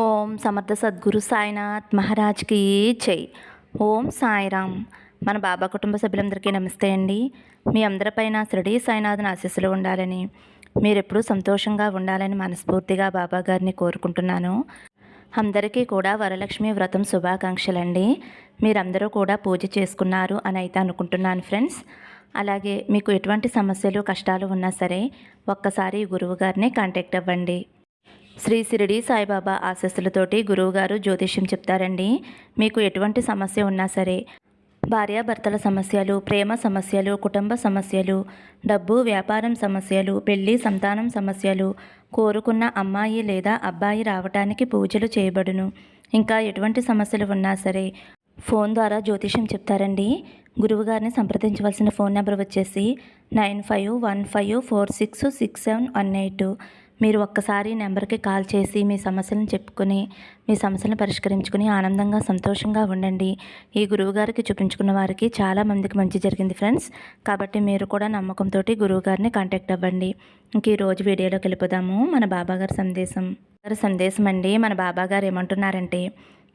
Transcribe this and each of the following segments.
ఓం సమర్థ సద్గురు సాయినాథ్ మహారాజ్కి జై. ఓం సాయిరామ్. మన బాబా కుటుంబ సభ్యులందరికీ నమస్తే అండి. మీ అందరిపైన శిరడీ సాయినాథ్ని ఆశీస్సులు ఉండాలని మీరెప్పుడూ సంతోషంగా ఉండాలని మనస్ఫూర్తిగా బాబా గారిని కోరుకుంటున్నాను. అందరికీ కూడా వరలక్ష్మి వ్రతం శుభాకాంక్షలండి. మీరందరూ కూడా పూజ చేసుకున్నారు అని అయితే అనుకుంటున్నాను ఫ్రెండ్స్. అలాగే మీకు ఎటువంటి సమస్యలు కష్టాలు ఉన్నా సరే ఒక్కసారి గురువు గారిని కాంటాక్ట్ అవ్వండి. శ్రీ సిరిడి సాయిబాబా ఆశస్సులతోటి గురువుగారు జ్యోతిష్యం చెప్తారండి. మీకు ఎటువంటి సమస్య ఉన్నా సరే భార్యాభర్తల సమస్యలు ప్రేమ సమస్యలు కుటుంబ సమస్యలు డబ్బు వ్యాపారం సమస్యలు పెళ్ళి సంతానం సమస్యలు కోరుకున్న అమ్మాయి లేదా అబ్బాయి రావటానికి పూజలు చేయబడును. ఇంకా ఎటువంటి సమస్యలు ఉన్నా సరే ఫోన్ ద్వారా జ్యోతిష్యం చెప్తారండి. గురువుగారిని సంప్రదించవలసిన ఫోన్ నెంబర్ వచ్చేసి nine five one five four six six seven one eight. మీరు ఒక్కసారి నెంబర్కి కాల్ చేసి మీ సమస్యలను చెప్పుకొని మీ సమస్యలను పరిష్కరించుకుని ఆనందంగా సంతోషంగా ఉండండి. ఈ గురువుగారికి చూపించుకున్న వారికి చాలా మందికి మంచి జరిగింది ఫ్రెండ్స్. కాబట్టి మీరు కూడా నమ్మకంతో గురువుగారిని కాంటాక్ట్ అవ్వండి. ఇంక ఈ రోజు వీడియోలోకి వెళ్ళిపోదాము. మన బాబాగారి సందేశం. గారి సందేశం అండి మన బాబాగారు ఏమంటున్నారంటే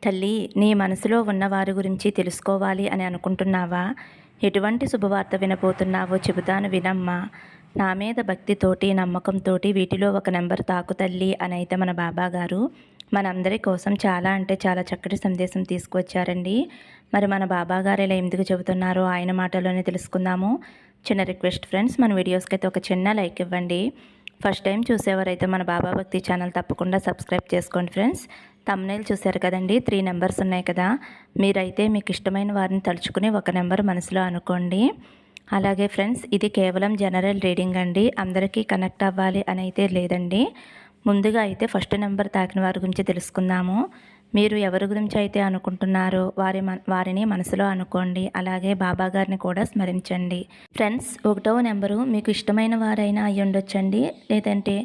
తల్లి నీ మనసులో ఉన్న వారి గురించి తెలుసుకోవాలి అని అనుకుంటున్నావా? ఎటువంటి శుభవార్త వినబోతున్నావో చెబుతాను వినమ్మా. నా మీద భక్తితోటి నమ్మకంతోటి వీటిలో ఒక నెంబర్ తాకు తల్లి అని అయితే మన బాబా గారు. మనందరి కోసం చాలా అంటే చాలా చక్కటి సందేశం తీసుకువచ్చారండి. మరి మన బాబా గారు ఇలా ఎందుకు చెబుతున్నారో ఆయన మాటలోనే తెలుసుకుందాము. చిన్న రిక్వెస్ట్ ఫ్రెండ్స్ మన వీడియోస్కి అయితే ఒక చిన్న లైక్ ఇవ్వండి. ఫస్ట్ టైం చూసేవారైతే మన బాబా భక్తి ఛానల్ తప్పకుండా సబ్స్క్రైబ్ చేసుకోండి ఫ్రెండ్స్. తమ్నైల్ చూశారు కదండి త్రీ నెంబర్స్ ఉన్నాయి కదా. మీరైతే మీకు ఇష్టమైన వారిని తలుచుకుని ఒక నెంబర్ మనసులో అనుకోండి. అలాగే ఫ్రెండ్స్ ఇది కేవలం జనరల్ రీడింగ్ అండి. అందరికీ కనెక్ట్ అవ్వాలి అని అయితే లేదండి. ముందుగా అయితే ఫస్ట్ నెంబర్ తాకిన వారి గురించి తెలుసుకుందాము. మీరు ఎవరి గురించి అయితే అనుకుంటున్నారో వారి వారిని మనసులో అనుకోండి. అలాగే బాబా గారిని కూడా స్మరించండి. ఫ్రెండ్స్ ఒకటవ నెంబరు మీకు ఇష్టమైన వారైనా అయి ఉండొచ్చండి. లేదంటే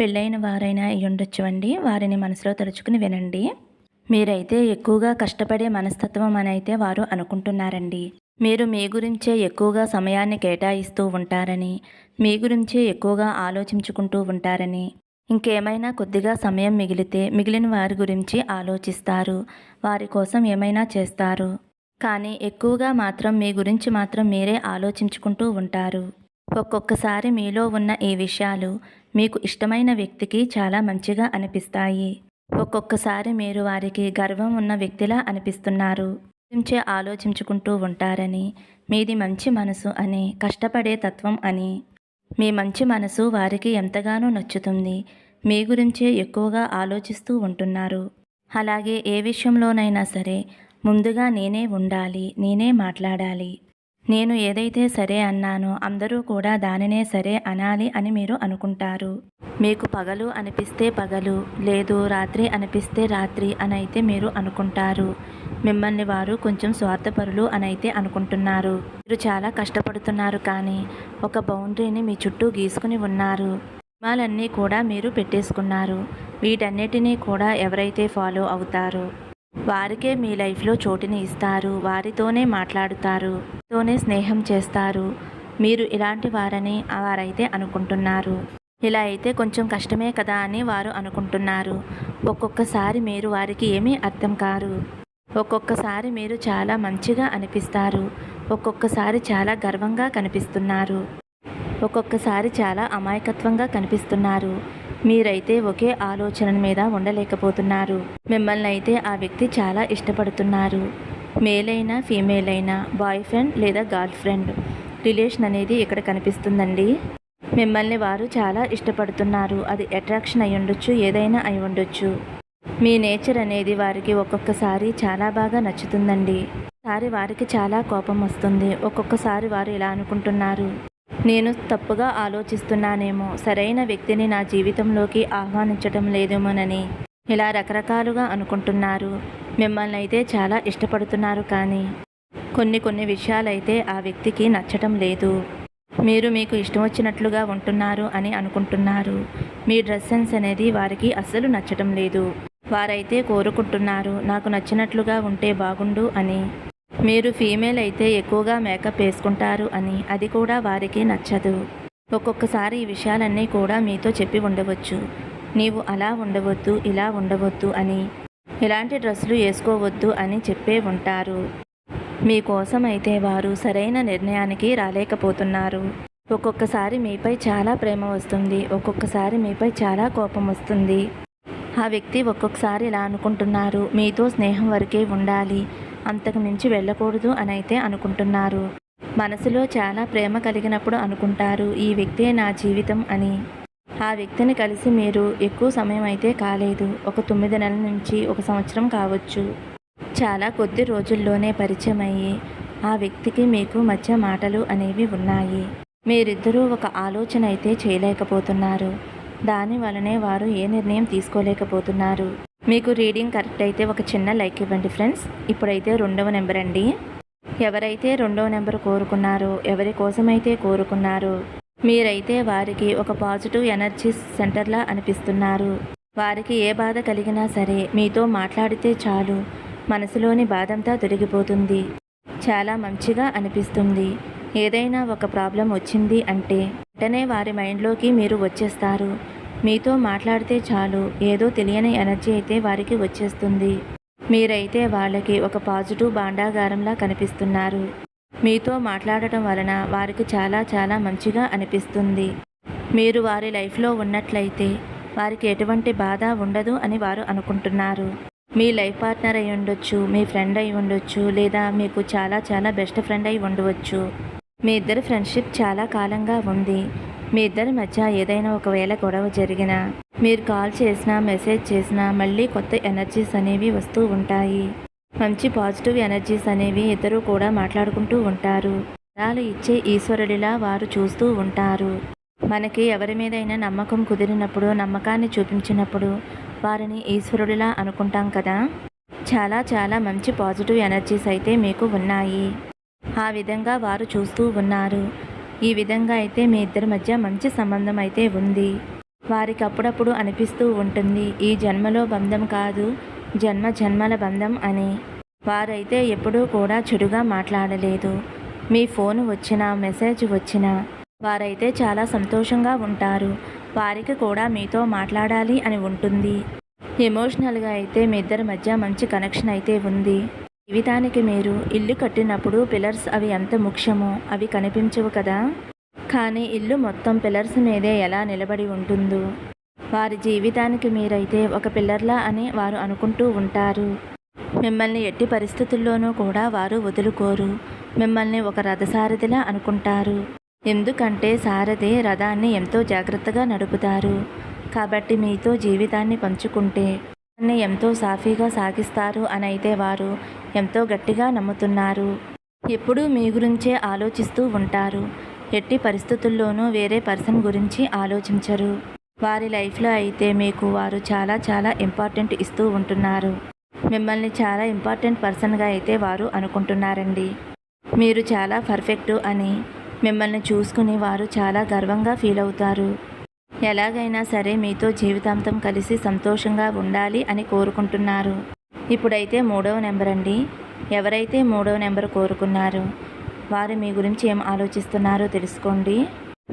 పెళ్ళైన వారైనా అయి ఉండొచ్చు అండి. వారిని మనసులో తలుచుకుని వినండి. మీరైతే ఎక్కువగా కష్టపడే మనస్తత్వం అని అయితే వారు అనుకుంటున్నారండి. మీరు మీ గురించే ఎక్కువగా సమయాన్ని కేటాయిస్తూ ఉంటారని మీ గురించే ఎక్కువగా ఆలోచించుకుంటూ ఉంటారని ఇంకేమైనా కొద్దిగా సమయం మిగిలితే మిగిలిన వారి గురించి ఆలోచిస్తారు వారి కోసం ఏమైనా చేస్తారు. కానీ ఎక్కువగా మాత్రం మీ గురించి మాత్రం మీరే ఆలోచించుకుంటూ ఉంటారు. ఒక్కొక్కసారి మీలో ఉన్న ఈ విషయాలు మీకు ఇష్టమైన వ్యక్తికి చాలా మంచిగా అనిపిస్తాయి. ఒక్కొక్కసారి మీరు వారికి గర్వం ఉన్న వ్యక్తిలా అనిపిస్తున్నారు. గురించే ఆలోచించుకుంటూ ఉంటారని మీది మంచి మనసు అని కష్టపడే తత్వం అని. మీ మంచి మనసు వారికి ఎంతగానో నచ్చుతుంది. మీ గురించే ఎక్కువగా ఆలోచిస్తూ ఉంటున్నారు. అలాగే ఏ విషయంలోనైనా సరే ముందుగా నేనే ఉండాలి నేనే మాట్లాడాలి. నేను ఏదైతే సరే అన్నానో అందరూ కూడా దానినే సరే అనాలి అని మీరు అనుకుంటారు. మీకు పగలు అనిపిస్తే పగలు లేదు రాత్రి అనిపిస్తే రాత్రి అని అయితే మీరు అనుకుంటారు. మిమ్మల్ని వారు కొంచెం స్వార్థపరులు అని అయితే అనుకుంటున్నారు. మీరు చాలా కష్టపడుతున్నారు కానీ ఒక బౌండరీని మీ చుట్టూ గీసుకుని ఉన్నారు. నియమాలన్నీ కూడా మీరు పెట్టేసుకున్నారు. వీటన్నిటినీ కూడా ఎవరైతే ఫాలో అవుతారో వారికే మీ లైఫ్లో చోటుని ఇస్తారు. వారితోనే మాట్లాడుతారు. తోనే స్నేహం చేస్తారు. మీరు ఇలాంటి వారని వారైతే అనుకుంటున్నారు. ఇలా అయితే కొంచెం కష్టమే కదా అని వారు అనుకుంటున్నారు. ఒక్కొక్కసారి మీరు వారికి ఏమీ అర్థం కారు. ఒక్కొక్కసారి మీరు చాలా మంచిగా అనిపిస్తారు. ఒక్కొక్కసారి చాలా గర్వంగా కనిపిస్తున్నారు. ఒక్కొక్కసారి చాలా అమాయకత్వంగా కనిపిస్తున్నారు. మీరైతే ఒకే ఆలోచన మీద ఉండలేకపోతున్నారు. మిమ్మల్ని అయితే ఆ వ్యక్తి చాలా ఇష్టపడుతున్నారు. మేల్ అయినా ఫీమేల్ అయినా బాయ్ ఫ్రెండ్ లేదా గర్ల్ ఫ్రెండ్ రిలేషన్ అనేది ఇక్కడ కనిపిస్తుందండి. మిమ్మల్ని వారు చాలా ఇష్టపడుతున్నారు. అది అట్రాక్షన్ అయి ఉండొచ్చు ఏదైనా అయి ఉండొచ్చు మీ నేచర్ అనేది వారికి ఒక్కొక్కసారి చాలా బాగా నచ్చుతుందండి. సారి వారికి చాలా కోపం వస్తుంది. ఒక్కొక్కసారి వారు ఇలా అనుకుంటున్నారు. నేను తప్పుగా ఆలోచిస్తున్నానేమో. సరైన వ్యక్తిని నా జీవితంలోకి ఆహ్వానించడం లేదేమోనని ఇలా రకరకాలుగా అనుకుంటున్నారు. మిమ్మల్ని అయితే చాలా ఇష్టపడుతున్నారు కానీ కొన్ని కొన్ని విషయాలైతే ఆ వ్యక్తికి నచ్చటం లేదు. మీరు మీకు ఇష్టం వచ్చినట్లుగా ఉంటున్నారు అని అనుకుంటున్నారు. మీ డ్రెస్ సెన్స్ అనేది వారికి అస్సలు నచ్చటం లేదు. వారైతే కోరుకుంటున్నారు నాకు నచ్చినట్లుగా ఉంటే బాగుండు అని. మీరు ఫీమేల్ అయితే ఎక్కువగా మేకప్ వేసుకుంటారు అని అది కూడా వారికి నచ్చదు. ఒక్కొక్కసారి ఈ విషయాలన్నీ కూడా మీతో చెప్పి ఉండవచ్చు. నీవు అలా ఉండవద్దు ఇలా ఉండవద్దు అని. ఇలాంటి డ్రెస్సులు వేసుకోవద్దు అని చెప్పే ఉంటారు. మీకోసం అయితే వారు సరైన నిర్ణయానికి రాలేకపోతున్నారు. ఒక్కొక్కసారి మీపై చాలా ప్రేమ వస్తుంది ఒక్కొక్కసారి మీపై చాలా కోపం వస్తుంది. ఆ వ్యక్తి ఒక్కొక్కసారి ఇలా అనుకుంటున్నారు మీతో స్నేహం వరకే ఉండాలి అంతకు మించి వెళ్ళకూడదు అని అయితే అనుకుంటున్నారు. మనసులో చాలా ప్రేమ కలిగినప్పుడు అనుకుంటారు ఈ వ్యక్తే నా జీవితం అని. ఆ వ్యక్తిని కలిసి మీరు ఎక్కువ సమయం అయితే కాలేదు ఒక తొమ్మిది నెలల నుంచి ఒక సంవత్సరం కావచ్చు. చాలా కొద్ది రోజుల్లోనే పరిచయం అయ్యి ఆ వ్యక్తికి మీకు మధ్య మాటలు అనేవి ఉన్నాయి. మీరిద్దరూ ఒక ఆలోచన అయితే చేయలేకపోతున్నారు. దాని వలనే వారు ఏ నిర్ణయం తీసుకోలేకపోతున్నారు. మీకు రీడింగ్ కరెక్ట్ అయితే ఒక చిన్న లైక్ ఇవ్వండి ఫ్రెండ్స్. ఇప్పుడైతే రెండవ నెంబర్ అండి. ఎవరైతే రెండవ నెంబర్ కోరుకున్నారో ఎవరి కోసమైతే కోరుకున్నారో మీరైతే వారికి ఒక పాజిటివ్ ఎనర్జీ సెంటర్లా అనిపిస్తున్నారు. వారికి ఏ బాధ కలిగినా సరే మీతో మాట్లాడితే చాలు. మనసులోని బాధంతా తొలగిపోతుంది. చాలా మంచిగా అనిపిస్తుంది. ఏదైనా ఒక ప్రాబ్లం వచ్చింది అంటే వెంటనే వారి మైండ్లోకి మీరు వచ్చేస్తారు. మీతో మాట్లాడితే చాలు ఏదో తెలియని ఎనర్జీ అయితే వారికి వచ్చేస్తుంది. మీరైతే వాళ్ళకి ఒక పాజిటివ్ బాండాగారంలా కనిపిస్తున్నారు. మీతో మాట్లాడటం వలన వారికి చాలా చాలా మంచిగా అనిపిస్తుంది. మీరు వారి లైఫ్లో ఉన్నట్లయితే వారికి ఎటువంటి బాధ ఉండదు అని వారు అనుకుంటున్నారు. మీ లైఫ్ పార్ట్నర్ అయి ఉండొచ్చు మీ ఫ్రెండ్ అయి ఉండొచ్చు లేదా మీకు చాలా చాలా బెస్ట్ ఫ్రెండ్ అయి ఉండవచ్చు. మీ ఇద్దరి ఫ్రెండ్షిప్ చాలా కాలంగా ఉంది. మీ ఇద్దరి మధ్య ఏదైనా ఒకవేళ గొడవ జరిగినా మీరు కాల్ చేసినా మెసేజ్ చేసినా మళ్ళీ కొత్త ఎనర్జీస్ అనేవి వస్తూ ఉంటాయి. మంచి పాజిటివ్ ఎనర్జీస్ అనేవి ఇద్దరు కూడా మాట్లాడుకుంటూ ఉంటారు. వరాలు ఇచ్చే ఈశ్వరుడిలా వారు చూస్తూ ఉంటారు. మనకి ఎవరి మీదైనా నమ్మకం కుదిరినప్పుడు నమ్మకాన్ని చూపించినప్పుడు వారిని ఈశ్వరుడిలా అనుకుంటాం కదా? చాలా చాలా మంచి పాజిటివ్ ఎనర్జీస్ అయితే మీకు ఉన్నాయి. ఆ విధంగా వారు చూస్తూ ఉన్నారు. ఈ విధంగా అయితే మీ ఇద్దరి మధ్య మంచి సంబంధం అయితే ఉంది. వారికి అప్పుడప్పుడు అనిపిస్తూ ఉంటుంది ఈ జన్మలో బంధం కాదు జన్మ జన్మల బంధం అని. వారైతే ఎప్పుడూ కూడా చెడుగా మాట్లాడలేదు. మీ ఫోన్ వచ్చినా మెసేజ్ వచ్చినా వారైతే చాలా సంతోషంగా ఉంటారు. వారికి కూడా మీతో మాట్లాడాలి అని ఉంటుంది. ఎమోషనల్గా అయితే మీ ఇద్దరి మధ్య మంచి కనెక్షన్ అయితే ఉంది. జీవితానికి మీరు ఇల్లు కట్టినప్పుడు పిల్లర్స్ అవి ఎంత ముఖ్యమో అవి కనిపించవు కదా. కానీ ఇల్లు మొత్తం పిల్లర్స్ మీదే ఎలా నిలబడి ఉంటుందో. వారి జీవితానికి మీరైతే ఒక పిల్లర్లా అని వారు అనుకుంటూ ఉంటారు. మిమ్మల్ని ఎట్టి పరిస్థితుల్లోనూ కూడా వారు వదులుకోరు. మిమ్మల్ని ఒక రథసారథిలా అనుకుంటారు. ఎందుకంటే సారథి రథాన్ని ఎంతో జాగ్రత్తగా నడుపుతారు. కాబట్టి మీతో జీవితాన్ని పంచుకుంటే ఎంతో సాఫీగా సాగిస్తారు అని అయితే వారు ఎంతో గట్టిగా నమ్ముతున్నారు. ఎప్పుడూ మీ గురించే ఆలోచిస్తూ ఉంటారు. ఎట్టి పరిస్థితుల్లోనూ వేరే పర్సన్ గురించి ఆలోచించరు. వారి లైఫ్లో అయితే మీకు వారు చాలా చాలా ఇంపార్టెంట్ ఇస్తూ ఉంటున్నారు. మిమ్మల్ని చాలా ఇంపార్టెంట్ పర్సన్గా అయితే వారు అనుకుంటున్నారండి. మీరు చాలా పర్ఫెక్టు అని మిమ్మల్ని చూసుకుని వారు చాలా గర్వంగా ఫీల్ అవుతారు. ఎలాగైనా సరే మీతో జీవితాంతం కలిసి సంతోషంగా ఉండాలి అని కోరుకుంటున్నారు. ఇప్పుడైతే మూడవ నెంబర్ అండి ఎవరైతే మూడవ నెంబర్ కోరుకున్నారో వారు మీ గురించి ఏం ఆలోచిస్తున్నారో తెలుసుకోండి.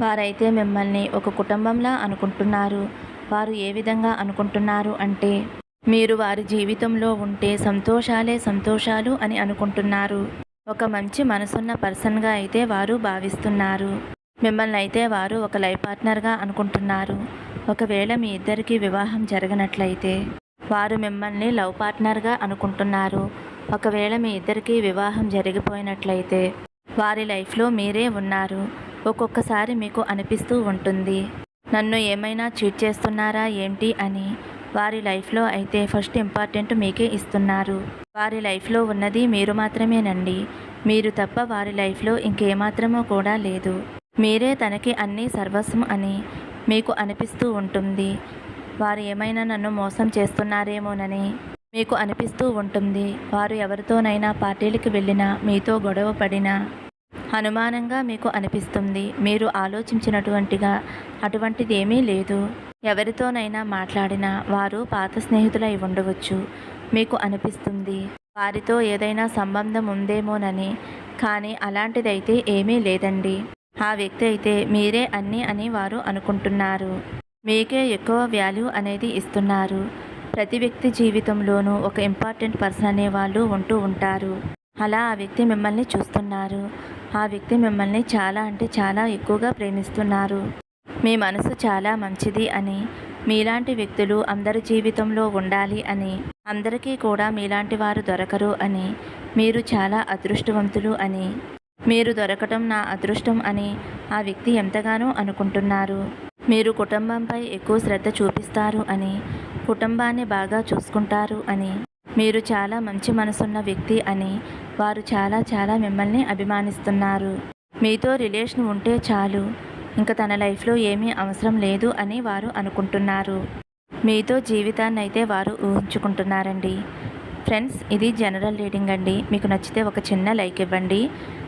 వారైతే మిమ్మల్ని ఒక కుటుంబంలా అనుకుంటున్నారు. వారు ఏ విధంగా అనుకుంటున్నారు అంటే మీరు వారి జీవితంలో ఉంటే సంతోషాలే సంతోషాలు అని అనుకుంటున్నారు. ఒక మంచి మనసున్న పర్సన్గా అయితే వారు భావిస్తున్నారు. మిమ్మల్ని అయితే వారు ఒక లైఫ్ పార్ట్నర్గా అనుకుంటున్నారు. ఒకవేళ మీ ఇద్దరికి వివాహం జరగనట్లయితే వారు మిమ్మల్ని లవ్ పార్ట్నర్గా అనుకుంటున్నారు. ఒకవేళ మీ ఇద్దరికి వివాహం జరిగిపోయినట్లయితే వారి లైఫ్లో మీరే ఉన్నారు. ఒక్కొక్కసారి మీకు అనిపిస్తూ ఉంటుంది. నన్ను ఏమైనా చీట్ చేస్తున్నారా ఏంటి అని. వారి లైఫ్లో అయితే ఫస్ట్ ఇంపార్టెంట్ మీకే ఇస్తున్నారు. వారి లైఫ్లో ఉన్నది మీరు మాత్రమేనండి. మీరు తప్ప వారి లైఫ్లో ఇంకేమాత్రమో కూడా లేదు. మీరే తనకి అన్నీ సర్వస్వం అని మీకు అనిపిస్తూ ఉంటుంది. వారు ఏమైనా నన్ను మోసం చేస్తున్నారేమోనని మీకు అనిపిస్తూ ఉంటుంది. వారు ఎవరితోనైనా పార్టీలకు వెళ్ళినా మీతో గొడవ పడినా అనుమానంగా మీకు అనిపిస్తుంది. మీరు ఆలోచించినటువంటిగా అటువంటిది ఏమీ లేదు. ఎవరితోనైనా మాట్లాడినా వారు పాత స్నేహితులై ఉండవచ్చు. మీకు అనిపిస్తుంది. వారితో ఏదైనా సంబంధం ఉందేమోనని కానీ అలాంటిదైతే ఏమీ లేదండి. ఆ వ్యక్తి అయితే మీరే అన్నీ అని వారు అనుకుంటున్నారు. మీకే ఎక్కువ వాల్యూ అనేది ఇస్తున్నారు. ప్రతి వ్యక్తి జీవితంలోనూ ఒక ఇంపార్టెంట్ పర్సన్ అనేవాళ్ళు ఉంటూ ఉంటారు. అలా ఆ వ్యక్తి మిమ్మల్ని చూస్తున్నారు. ఆ వ్యక్తి మిమ్మల్ని చాలా అంటే చాలా ఎక్కువగా ప్రేమిస్తున్నారు. మీ మనసు చాలా మంచిది అని మీలాంటి వ్యక్తులు అందరి జీవితంలో ఉండాలి అని అందరికీ కూడా మీలాంటి వారు దొరకరు అని మీరు చాలా అదృష్టవంతులు అని. మీరు దొరకటం నా అదృష్టం అని ఆ వ్యక్తి ఎంతగానో అనుకుంటున్నారు. మీరు కుటుంబంపై ఎక్కువ శ్రద్ధ చూపిస్తారు అని కుటుంబాన్ని బాగా చూసుకుంటారు అని మీరు చాలా మంచి మనసున్న వ్యక్తి అని వారు చాలా చాలా మిమ్మల్ని అభిమానిస్తున్నారు. మీతో రిలేషన్ ఉంటే చాలు ఇంకా తన లైఫ్లో ఏమీ అవసరం లేదు అని వారు అనుకుంటున్నారు. మీతో జీవితాన్ని అయితే వారు ఊహించుకుంటున్నారండి. ఫ్రెండ్స్ ఇది జనరల్ రీడింగ్ అండి. మీకు నచ్చితే ఒక చిన్న లైక్ ఇవ్వండి.